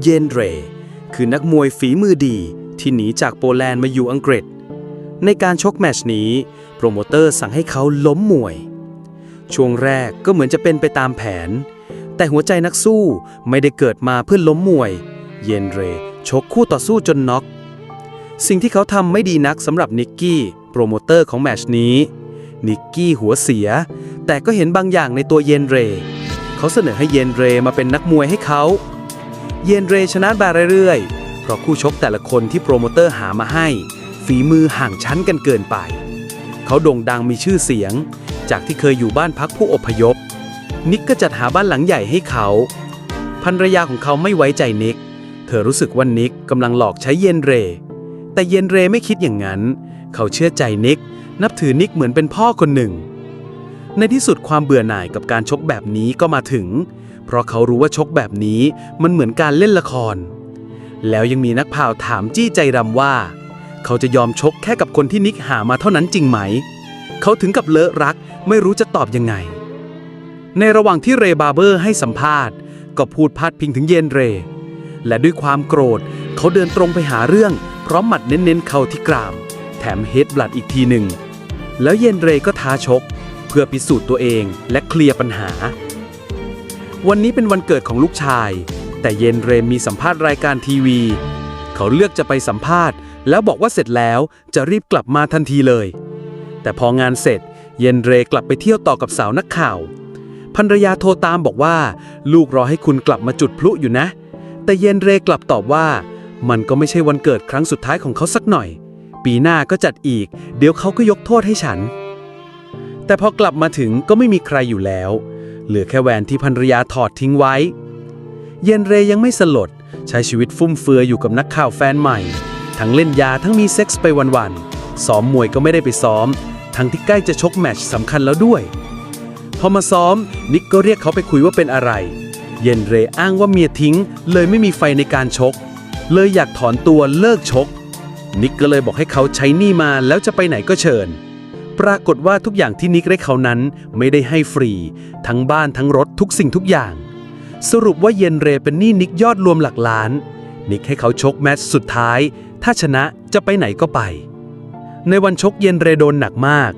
เยนเร คือนักมวยฝีมือดีที่หนีจากโปแลนด์มาอยู่อังกฤษ ในการชกแมชนี้ โปรโมเตอร์สั่งให้เขาล้มมวย ช่วงแรกก็เหมือนจะเป็นไปตามแผน แต่หัวใจนักสู้ไม่ได้เกิดมาเพื่อล้มมวย เยนเรชกคู่ต่อสู้จนน็อก สิ่งที่เขาทำไม่ดีนักสำหรับนิกกี้โปรโมเตอร์ของแมชนี้นิกกี้หัวเสีย แต่ก็เห็นบางอย่างในตัวเยนเร เขาเสนอให้เยนเรมาเป็นนักมวยให้เขา เยนเรชนะบาเรื่อยๆ เพราะคู่ชกแต่ละคนที่โปรโมเตอร์หามาให้ ฝีมือห่างชั้นกันเกินไป เขาโด่งดังมีชื่อเสียง จากที่เคยอยู่บ้านพักผู้อพยพ นิกก็จัดหาบ้านหลังใหญ่ให้เขาภรรยาของเขาไม่ไว้ใจนิก เธอรู้สึกว่านิกกำลังหลอกใช้เยนเร แต่เยนเรไม่คิดอย่างนั้น เขาเชื่อใจนิก นับถือนิกเหมือนเป็นพ่อคนหนึ่ง ในที่สุดความเบื่อหน่ายกับการชกแบบนี้ก็มาถึง เพราะเขารู้ว่าชกแบบนี้มันเหมือนการเล่นละคร แล้วยังมีนักพาวถามจี้ใจดำว่า เขาจะยอมชกแค่กับคนที่นิกหามาเท่านั้นจริงไหม เขาถึงกับเลอะรักไม่รู้จะตอบยังไง ในระหว่างที่เรบาเบอร์ให้สัมภาษณ์ ก็พูดพาดพิงถึงเยนเร และด้วยความโกรธ เขาเดินตรงไปหาเรื่องพร้อมหมัดเน้นๆเข้าที่กราม แถมเฮดบลัดอีกทีหนึ่งแล้วเยนเรก็ท้าชก พื่อพิสูจน์ตัวเองและเคลียร์ปัญหา วันนี้เป็นวันเกิดของลูกชาย แต่เยนเรมีสัมภาษณ์รายการทีวี เขาเลือกจะไปสัมภาษณ์ แล้วบอกว่าเสร็จแล้วจะรีบกลับมาทันทีเลย แต่พองานเสร็จ เยนเรกลับไปเที่ยวต่อกับสาวนักข่าวภรรยาโทรตามบอกว่า ลูกรอให้คุณกลับมาจุดพลุอยู่นะ แต่เยนเรกลับตอบว่า มันก็ไม่ใช่วันเกิดครั้งสุดท้ายของเขาสักหน่อย ปีหน้าก็จัดอีก เดี๋ยวเขาก็ยกโทษให้ฉัน แต่พอกลับมาถึงก็ไม่มีใครอยู่แล้ว เหลือแค่แหวนที่ภรรยาถอดทิ้งไว้ เยนเรยังไม่สลด ใช้ชีวิตฟุ่มเฟือยอยู่กับนักข่าวแฟนใหม่ ทั้งเล่นยาทั้งมีเซ็กส์ไปวันๆซ้อมมวยก็ไม่ได้ไปซ้อม ทั้งที่ใกล้จะชกแมตช์สำคัญแล้วด้วย พอมาซ้อมนิกก็เรียกเขาไปคุยว่าเป็นอะไร เยนเรอ้างว่าเมียทิ้ง เลยไม่มีไฟในการชก เลยอยากถอนตัวเลิกชก นิกก็เลยบอกให้เขาใช้นี้มาแล้วจะไปไหนก็เชิญ ปรากฏว่าทุกอย่างที่นิกได้เขานั้นไม่ได้ให้ฟรี ทั้งบ้านทั้งรถทุกสิ่งทุกอย่าง สรุปว่าเยนเรเป็นหนี้นิกยอดรวมหลักล้าน นิกให้เขาชกแมตช์สุดท้าย ถ้าชนะจะไปไหนก็ไป ในวันชกเยนเรโดนหนักมาก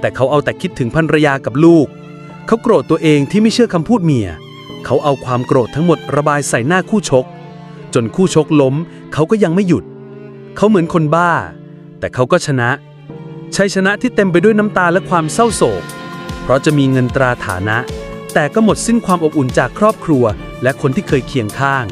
แต่เขาเอาแต่คิดถึงภรรยากับลูก เขาโกรธตัวเองที่ไม่เชื่อคำพูดเมีย เขาเอาความโกรธทั้งหมดระบายใส่หน้าคู่ชก จนคู่ชกล้ม เขาก็ยังไม่หยุด เขาเหมือนคนบ้า แต่เขาก็ชนะ ชัยชนะที่เต็มไปด้วยน้ำตาและความเศร้าโศก เพราะจะมีเงินตราฐานะ แต่ก็หมดสิ้นความอบอุ่นจากครอบครัว และคนที่เคยเคียงข้าง